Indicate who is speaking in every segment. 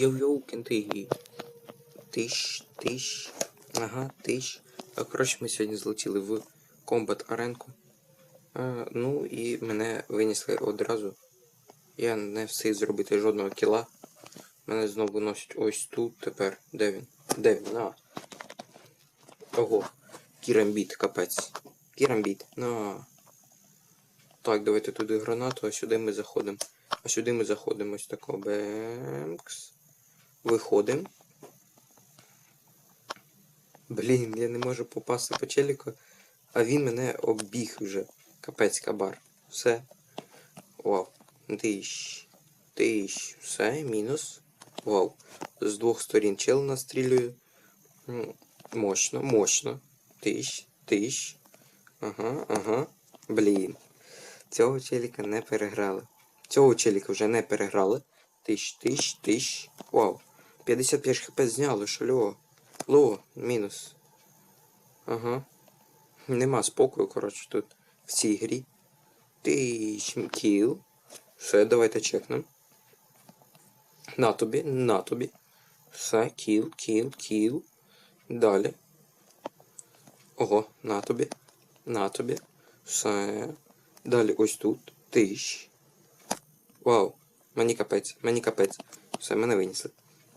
Speaker 1: Йоу-йоу, кенти. Тиш, тиш. Ага, тиш. А, коротше, ми сьогодні злетіли в комбат аренку. А, ну і мене винесли одразу. Я не встиг зробити жодного кіла. Мене знову носять ось тут тепер. Де він? Де він? На. Ого. Кірамбіт, капець. Кірамбіт. На. Так, давайте туди гранату, а сюди ми заходимо. А сюди ми заходимо ось тако. Бемкс. Виходимо. Блін, я не можу попасти по челіку, а він мене обіг вже. Капець кабар. Все. Вау. Тиш. Тиш. Все, мінус. Вау. З двох сторін чел настрілює. Мощно, мощно. Тиш, тиш. Ага, ага. Блін. Цього челіка не переграли. Цього челіка вже не переграли. Тиш, тиш, тиш. Вау. 55 хп зняли, шальо. Ло, мінус. Ага. Нема спокою, коротше, тут в цій грі. Тиш, кіл. Все, давайте чекнем. На тобі, на тобі. Все, кіл, кіл, кіл. Далі. Ого, на тобі. На тобі. Все. Далі ось тут. Тиш. Вау. Мені капець, мені капець. Все, мене винесли.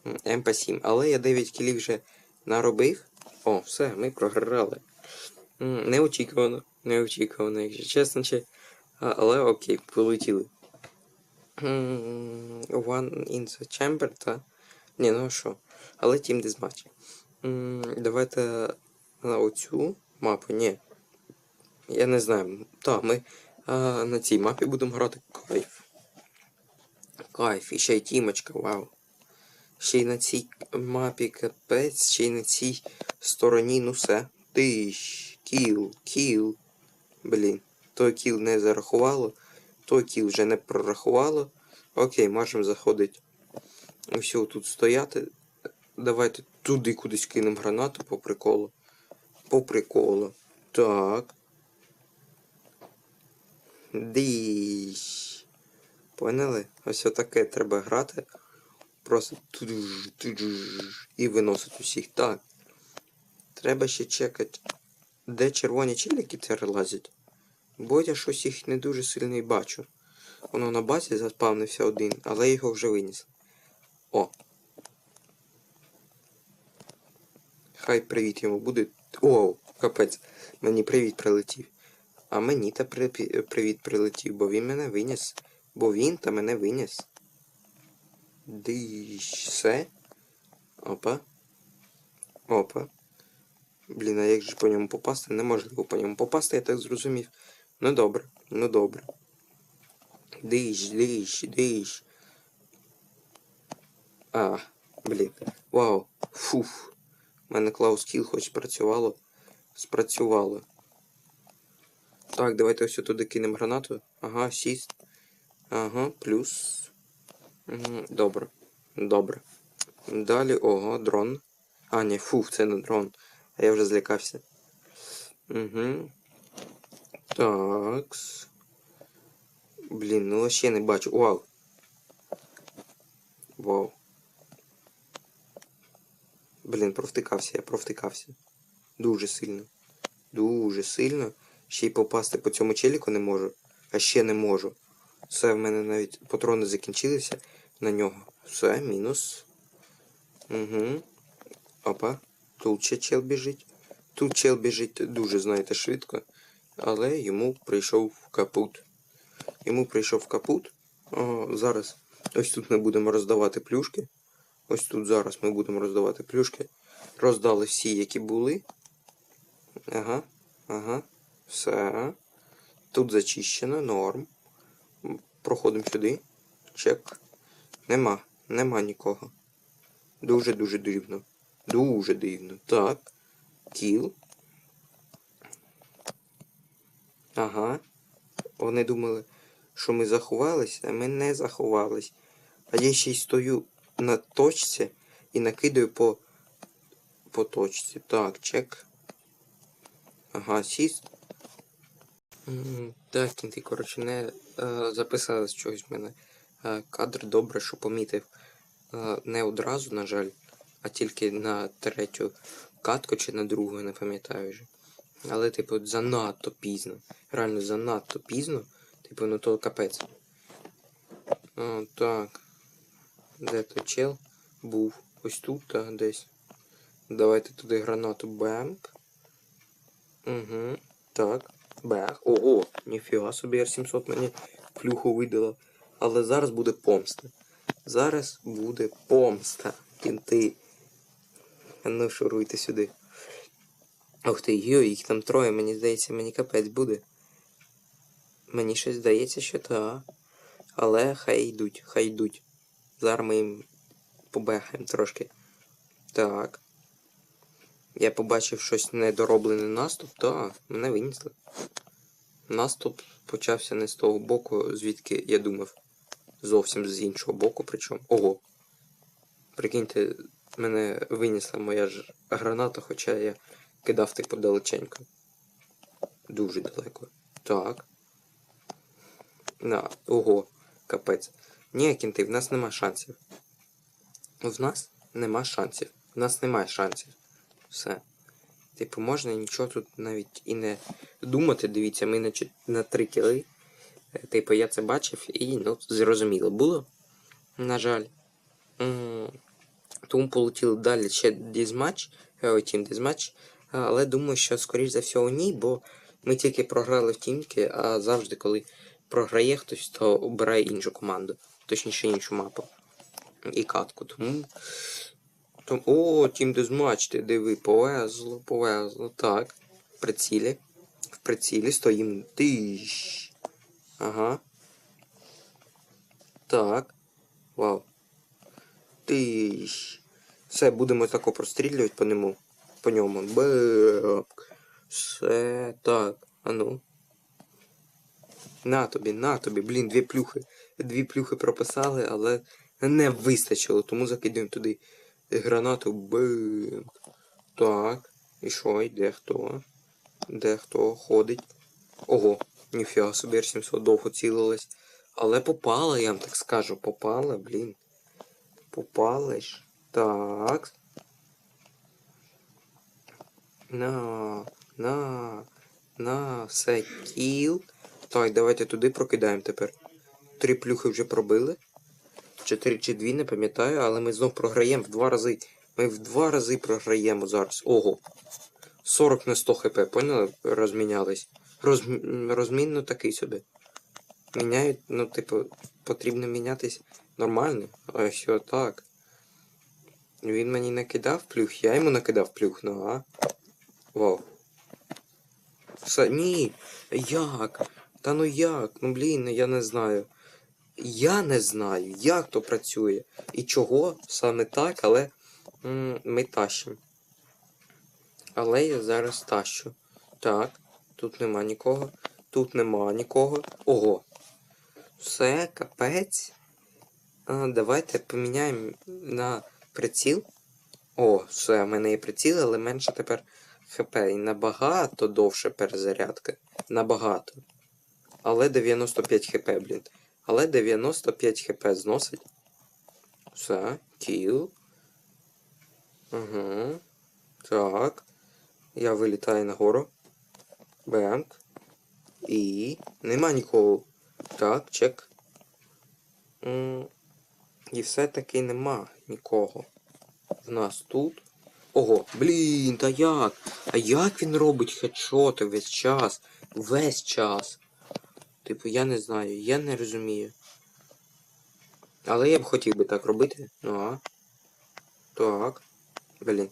Speaker 1: М, МП7. Але я 9 кілів вже наробив. О, все, ми програли. Неочікувано. Неочікувано, якщо чесно. Чи... Але окей, полетіли. One in the chamber, та. Ні, ну що. Але Team Deathmatch. Давайте на оцю мапу. Ні. Я не знаю. Так, ми а, на цій мапі будемо грати кайф. Кайф, і ще й тімочка, вау. Ще й на цій мапі капець, ще й на цій стороні, ну все. Тиш, кіл, кіл. Блін, той кіл не зарахувало, той кіл вже не прорахувало. Окей, можемо заходити. Усього тут стояти. Давайте туди кудись кинемо гранату по приколу. По приколу. Так. Диш. Поняли? Ось отаке треба грати. Просто і виносить усіх. Так. Треба ще чекати, де червоні челіки тепер лазять. Бо я щось їх не дуже сильно бачу. Воно на базі заспавнився один, але його вже виніс. О. Хай привіт йому буде. Оу, капець. Мені привіт прилетів. А мені та при- привіт прилетів, бо він мене виніс. Бо він та мене виніс. Диш, все. Опа. Опа. Блін, а як же по ньому попасти? Неможливо по ньому попасти, я так зрозумів. Ну добре, ну добре. Диш, диш, диш. А, блін. Вау. Фуф. У мене Клаус Кіл хоч працювало. Спрацювало. Так, давайте ось туди кинемо гранату. Ага, сість. Ага, плюс. Добре. Добре. Далі, ого, дрон. А, ні, фу, це не дрон. А я вже злякався. Угу. Такс. Блін, ну ще не бачу. Вау. Вау. Блін, провтикався, я провтикався. Дуже сильно. Дуже сильно. Ще й попасти по цьому челіку не можу. А ще не можу. Все, в мене навіть патрони закінчилися на нього. Все, мінус. Угу. Опа. Тут ще чел біжить. Тут чел біжить дуже, знаєте, швидко. Але йому прийшов капут. Йому прийшов капут. О, зараз. Ось тут ми будемо роздавати плюшки. Ось тут зараз ми будемо роздавати плюшки. Роздали всі, які були. Ага, ага. Все. Тут зачищено, норм. Проходимо сюди. Чек. Нема. Нема нікого. Дуже-дуже дивно. Дуже дивно. Так. Кіл. Ага. Вони думали, що ми заховались, а ми не заховались. А я ще й стою на точці і накидаю по, по точці. Так, чек. Ага, сіст. Так, кінти, коротше, не е, записали чогось в мене. Е, кадр добре, що помітив. Е, Не одразу, на жаль, а тільки на третю катку чи на другу, не пам'ятаю вже. Але, типу, занадто пізно. Реально занадто пізно. Типу, ну то капець. О, так. Де той чел? Був. Ось тут, так, десь. Давайте туди гранату бемп. Угу. Так. Бех. Ого, ніфіга собі R700 мені плюху видала. Але зараз буде помста. Зараз буде помста. Кінти. Ну шуруйте сюди. Ух ти, йой, їх там троє, мені здається, мені капець буде. Мені щось здається, що так. Але хай йдуть, хай йдуть. Зараз ми їм побехаємо трошки. Так. Я побачив щось недороблений наступ, так, мене винесли. Наступ почався не з того боку, звідки я думав. Зовсім з іншого боку, причому. Ого. Прикиньте, мене винесла моя ж граната, хоча я кидав типу далеченько. Дуже далеко. Так. На, ого, капець. Ні, кінти, в нас нема шансів. В нас нема шансів. В нас немає шансів. Все. Типу, можна нічого тут навіть і не думати. Дивіться, ми на, чот- на три кіли. Типу, я це бачив і ну, зрозуміло було. На жаль. Тому полетіли далі ще дізматч, е, тім дізматч. Але думаю, що скоріш за всього ні, бо ми тільки програли в тімки, а завжди, коли програє хтось, то обирає іншу команду. Точніше іншу мапу. І катку. Тому. Том... О, тім дезматч, ти диви, повезло, повезло. Так. В прицілі. В прицілі стоїмо. Тиш. Ага. Так. Вау. Тиш. Все, будемо тако прострілювати по ньому. По ньому. Беп. Все так. А ну. На тобі, на тобі, блін, дві плюхи. Дві плюхи прописали, але не вистачило, тому закидуємо туди гранату. Бим. Так. І що, йде хто? Де хто ходить? Ого, ніфіга собі R700 довго цілилась. Але попала, я вам так скажу, попала, блін. Попала ж. Так. На, на, на, все, кіл. Так, давайте туди прокидаємо тепер. Три плюхи вже пробили. Чотири чи дві, не пам'ятаю, але ми знов програємо в два рази. Ми в два рази програємо зараз. Ого. 40 на 100 хп, поняли? Розмінялись. Розм... Розмін, такий собі. Міняють, ну, типу, потрібно мінятись нормально. А що так? Він мені накидав плюх, я йому накидав плюх, ну а. Вау. Ні. Як? Та ну як? Ну блін, я не знаю. Я не знаю, як то працює і чого саме так, але ми тащимо. Але я зараз тащу. Так, тут нема нікого. Тут нема нікого. Ого. Все, капець. А, давайте поміняємо на приціл. О, все, в мене є приціл, але менше тепер ХП. І набагато довше перезарядка. Набагато. Але 95 хп, блін. Але 95 хп зносить. Все, кіл. Угу. Так. Я вилітаю нагору. Бемк. І. Нема нікого. Так, чек. І все-таки нема нікого. В нас тут. Ого, блін, та як? А як він робить хедшоти весь час? Весь час. Типу, я не знаю, я не розумію. Але я б хотів би так робити. Ну а. Так. Блін.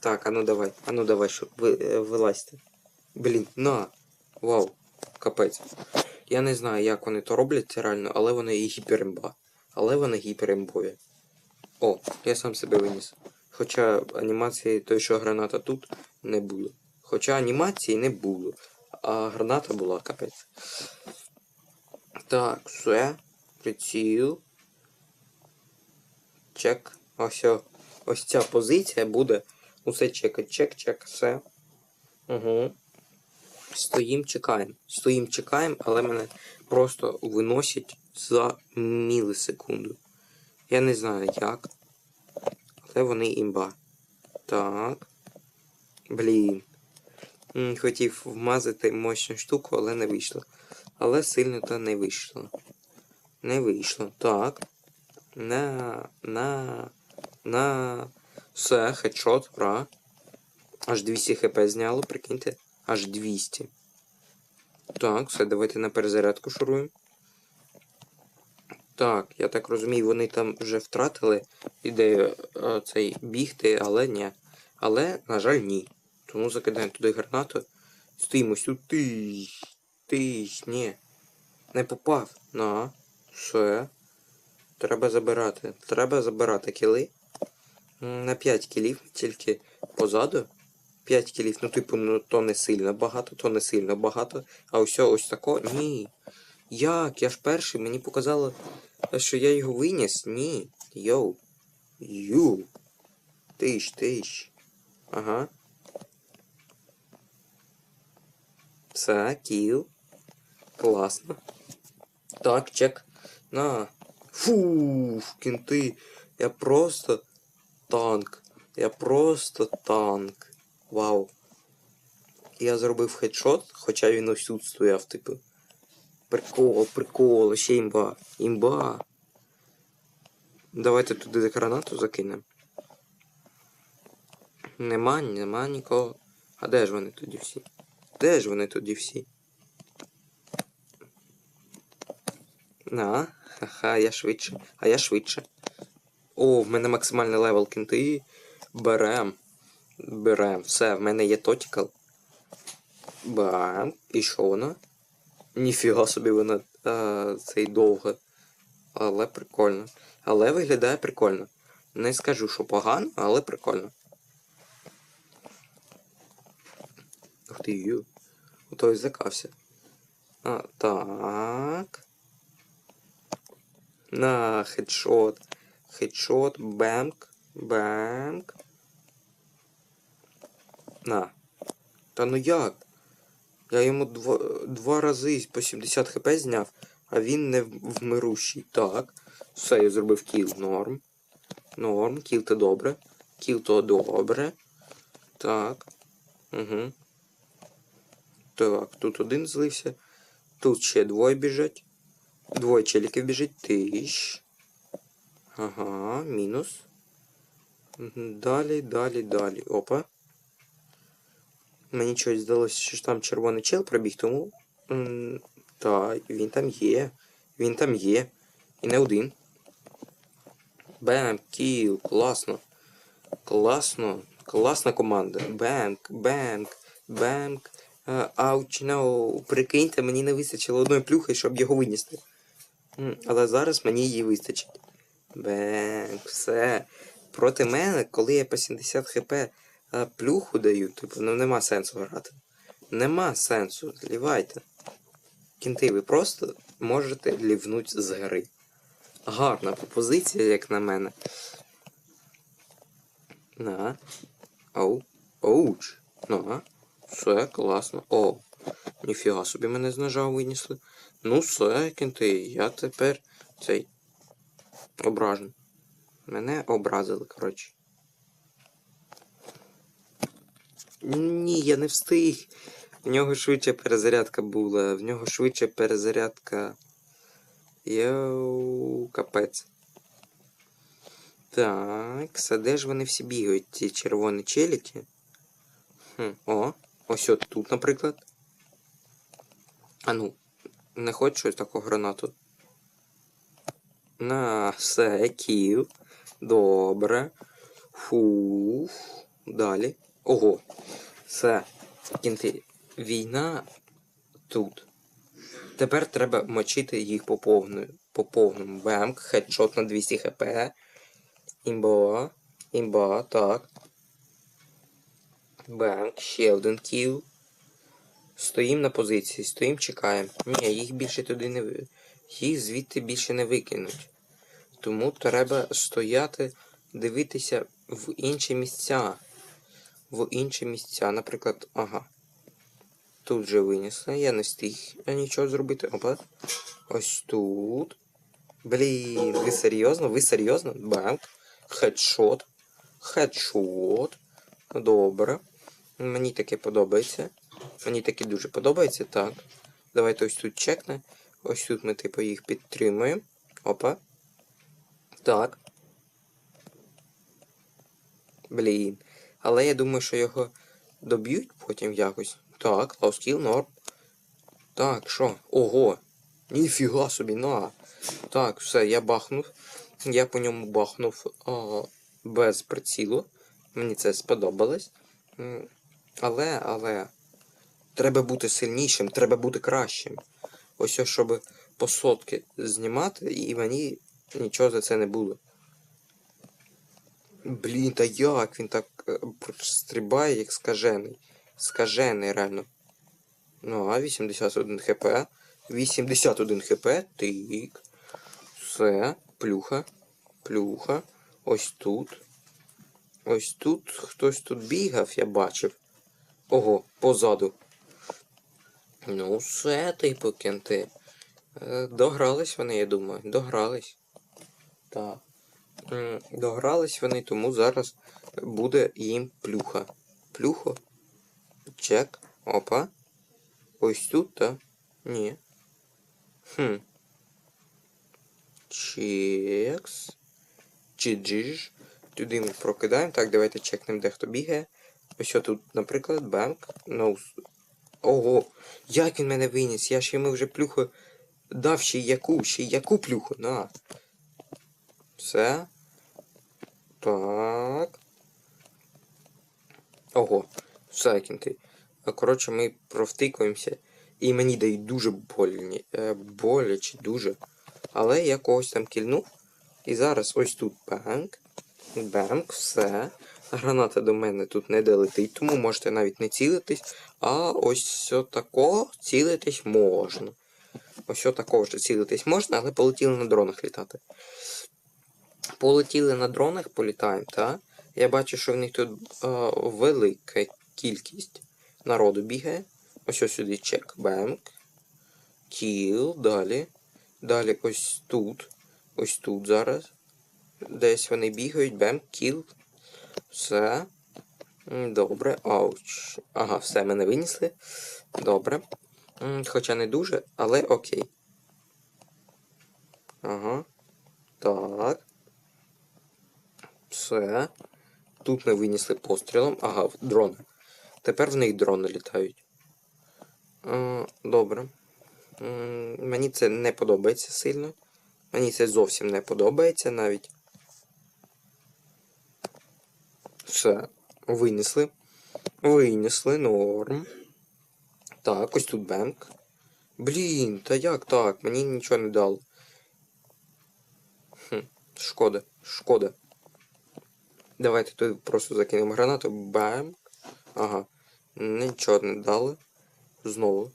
Speaker 1: Так, а ну давай. А ну давай, що ви, е, вилазьте. Блін, на. Вау. Капець. Я не знаю, як вони то роблять реально, але вони і гіперімба. Але вони гіперімбові. О, я сам себе виніс. Хоча анімації той, що граната тут, не було. Хоча анімації не було. А граната була капець. Так, все. Приціл. Чек. Ось, ось ця позиція буде. Усе чекать. Чек, чек, все. Угу. Стоїм, чекаємо. Стоїм, чекаємо, але мене просто виносять за мілісекунду. Я не знаю як. Але вони імба. Так. Блін. Хотів вмазати мощну штуку, але не вийшло. Але сильно та не вийшло. Не вийшло. Так. На. На. На. Все, хедшот, ура. Аж 200 хп зняло, прикиньте. Аж 200. Так, все, давайте на перезарядку шуруємо. Так, я так розумію, вони там вже втратили ідею е, цей бігти, але ні. Але, на жаль, ні. Тому закидаємо туди гранату. Стоїмо тут. Тиш, тиш, ні. Не попав. На. Все. Треба забирати. Треба забирати кіли. На 5 кілів тільки позаду. 5 кілів, ну типу, ну то не сильно багато, то не сильно багато. А ось ось тако. Ні. Як? Я ж перший, мені показало, що я його виніс. Ні. Йоу. Ю. Тиш, тиш. Ага. Все, кіл. Класно. Так, чек. На. Фу, кінти. Я просто танк. Я просто танк. Вау. Я зробив хедшот, хоча він ось стояв, типу. Прикол, прикол, ще імба. Імба. Давайте туди гранату закинемо. Нема, нема нікого. А де ж вони тоді всі? Де ж вони тоді всі? На, ха-ха, я швидше. А я швидше. О, в мене максимальний левел кінти. Берем. Берем. Все, в мене є тотікал. Бам. І що вона? Ніфіга собі вона а, цей довга. Але прикольно. Але виглядає прикольно. Не скажу, що погано, але прикольно. Ух ти ю. Ото і закався. А, так. На, хедшот. Хедшот, бемк, бемк. На. Та ну як? Я йому два, два рази по 70 хп зняв, а він не вмирущий. Так. Все, я зробив кіл. Норм. Норм. Кіл то добре. Кіл то добре. Так. Угу. Так, тут один злився. Тут ще двоє біжать. Двоє челіків біжить. Тиш. Ага, мінус. Далі, далі, далі. Опа. Мені щось здалося, що ж там червоний чел пробіг, тому. Та, він там є. Він там є. І не один. Бем, кіл, класно. Класно. Класна команда. Бемк, бемк, бемк. Е, Ауч, no. Прикиньте, мені не вистачило одної плюхи, щоб його винести. Але зараз мені її вистачить. Бемк, все. Проти мене, коли я по 70 хп плюху даю, типу, ну нема сенсу грати. Нема сенсу, злівайте. Кінти, ви просто можете лівнути з гри. Гарна пропозиція, як на мене. На. Оу. Оуч. На. Все, класно. О. Ніфіга собі мене з ножа винесли. Ну все, кінти, я тепер цей. Ображений. Мене образили, коротше. Ні, я не встиг. В нього швидше перезарядка була. В нього швидше перезарядка. Йоу, капець. Так, а де ж вони всі бігають, ці червоні челіки? Хм, о, ось от тут, наприклад. А ну, не хочу таку гранату. На, все, кіл. Добре. Фух. Далі. Ого. Все. Кінти. Війна тут. Тепер треба мочити їх по повну, по повному. Бемк, хедшот на 200 хп. Імба. Імба, так. Бемк, ще один кіл. Стоїм на позиції, стоїм, чекаємо. Ні, їх більше туди не. Їх звідти більше не викинуть. Тому треба стояти, дивитися в інші місця. В інші місця. Наприклад, ага. Тут вже винесли. Я не встиг нічого зробити. Опа. Ось тут. Блін, ви серйозно? Ви серйозно? Банк. Хедшот. Хедшот. Добре. Мені таке подобається. Мені таке дуже подобається. Так. Давайте ось тут чекне. Ось тут ми типу їх підтримуємо. Опа. Так. Блін. Але я думаю, що його доб'ють потім якось. Так, лоускіл норм. Так, що? Ого. Ніфіга собі, на. Так, все, я бахнув. Я по ньому бахнув а, без прицілу. Мені це сподобалось. Але, але. Треба бути сильнішим, треба бути кращим. Ось щоб по сотки знімати, і мені нічого за це не було. Блін, та як він так е, стрибає, як скажений. Скажений, реально. Ну, а 81 хп. 81 хп. Тик. Все. Плюха. Плюха. Ось тут. Ось тут хтось тут бігав, я бачив. Ого, позаду. Ну, все, типу, кенти. Е, Догрались вони, я думаю. Догрались. Так. Догрались вони, тому зараз буде їм плюха. Плюхо. Чек. Опа. Ось тут, так? Ні. Хм. Чекс. Чиджиж. Туди ми прокидаємо. Так, давайте чекнемо, де хто бігає. Ось тут, наприклад, банк. Ноус. Ого, як він мене виніс? Я ж йому вже плюху дав ще яку, ще яку плюху. На. Все. Так. Ого, все кінти. Коротше, ми провтикуємося. І мені дають дуже больні. Е, боляче, дуже. Але я когось там кільнув. І зараз ось тут банк. Банк, все. Граната до мене тут не долетить, тому можете навіть не цілитись. А ось такого цілитись можна. Ось такого ж цілитись можна, але полетіли на дронах літати. Полетіли на дронах, політаємо, так? Я бачу, що в них тут е, велика кількість народу бігає. Ось ось сюди чек. Бемк. Кіл. Далі. Далі ось тут. Ось тут зараз. Десь вони бігають. Бем, кіл. Все. Добре. Ауч. Ага, все, мене винесли. Добре. Хоча не дуже, але окей. Ага. Так. Все. Тут ми винесли пострілом. Ага, дрони. Тепер в них дрони літають. Добре. Мені це не подобається сильно. Мені це зовсім не подобається навіть. Все. Винесли. Винесли, норм. Так, ось тут бенк. Блін, та як так? Мені нічого не дало. Хм, шкода, шкода. Давайте тут просто закинемо гранату. Бам. Ага. Нічого не дали. Знову.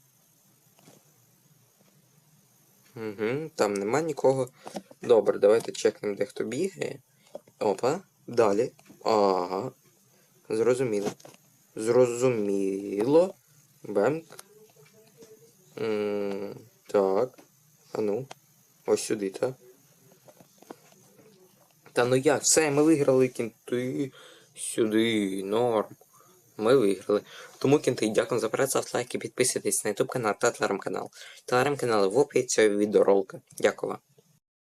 Speaker 1: Угу, там нема нікого. Добре, давайте чекнемо, де хто бігає. Опа. Далі. Ага. Зрозуміло. Зрозуміло. Бемк. М, Так. А ну. Ось сюди, так? Та ну як? Все, ми виграли кінти. Сюди, норм. Ми виграли. Тому кінти, дякую за перегляд, ставте лайки, підписуйтесь на YouTube канал та телеграм-канал. Телеграм-канал в описі цього відеоролика. Дякую.